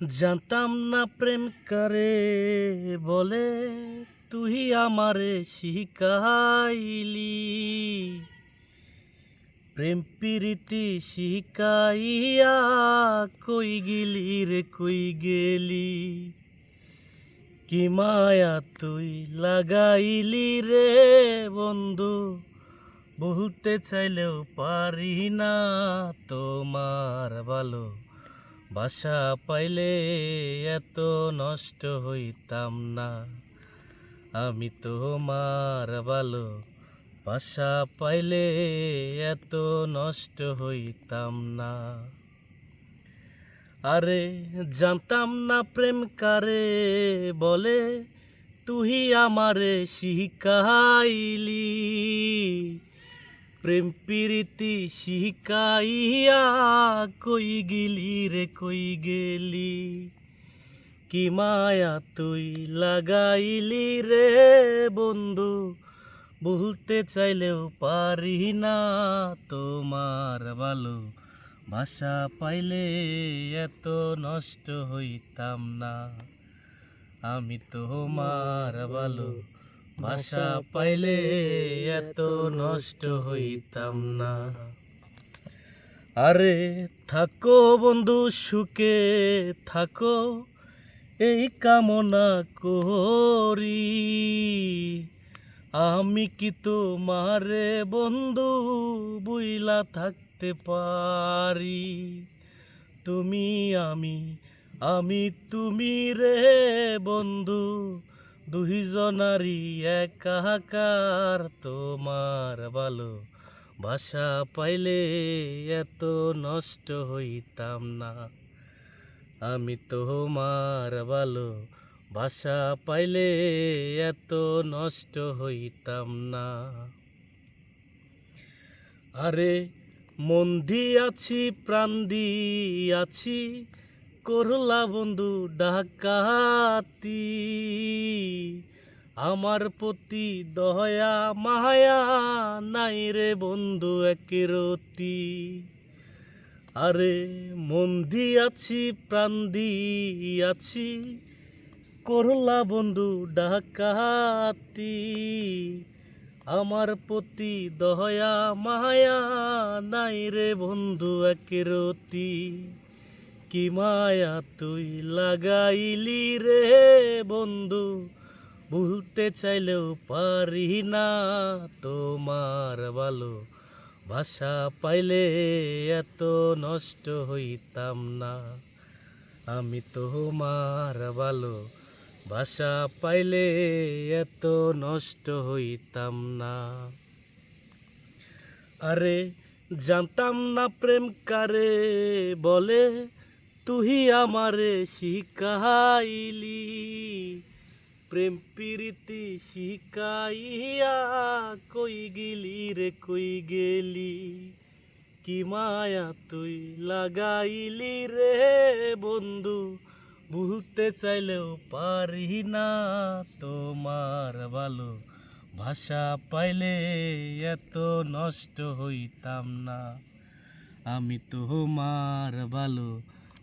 জানতাম না প্রেম কারে বলে, তুই আমারে শিখাইলি। প্রেম প্রীতি শিখাইয়া কই গেলি রে, কই গেলি? কি মায়া তুই লাগাইলি রে বন্ধু, বলতে চাইলেও পারি না তোমার ভালো। বাসা পাইলে এত নষ্ট হইতাম না। আমি তোমার ভালো, বাসা পাইলে এত নষ্ট হইতাম না। আরে জানতাম না প্রেম কারে বলে, তুই আমারে শিখাইলি। প্রেম প্রীতি শিখাইয়া কই গেলি রে, কই গেলি? কি মায়া তুই লাগাইলি রে বন্ধু? বলতে চাইলেও পারি না তোমার ভালো ভাষা পাইলে এত নষ্ট হইতাম না। আমি তোমার ভালো ভাষা পাইলে এত নষ্ট হইতাম না। আরে থাকো বন্ধু, সুখে থাকো, এই কামনা করি। আমি কি তোমারে বন্ধু বুইলা থাকতে পারি? তুমি আমি আমি তুমি রে বন্ধু দুইজনারই একাকার, তোমার ভালো ভাষা পাইলে এত নষ্ট হইতাম না। আমি তোমার ভালো ভাষা পাইলে এত নষ্ট হইতাম না। আরে, মন আছি প্রাণ আছি করলা বন্ধু ডাকাতি আমার প্রতি দয়া, মায়া নাই রে বন্ধু একরতি আরে, মন আছি প্রাণ আছি করলা বন্ধু ডাকাতি। আমার প্রতি দয়া, মায়া নাই রে বন্ধু একরতি কি মায়া তুই লাগাইলি রে বন্ধু ভুলতে চাইলেও পারি না তোমার ভালো ভাষা পাইলে এত নষ্ট হইতাম না। আমি তোমার ভালো ভাষা পাইলে এত নষ্ট হইতাম না। আরে জানতাম না প্রেম কারে বলে, তুই আমারে শিখাইলি। প্রেম প্রীতি শিখাইয়া কই গেলি রে, কই গেলি? কি মায়া তুই লাগাইলি রে বন্ধু? ভুলতে চাইলেও পারি না তোমার ভালো। ভাষা পাইলে এত নষ্ট হইতাম না। আমি তোমার ভালো।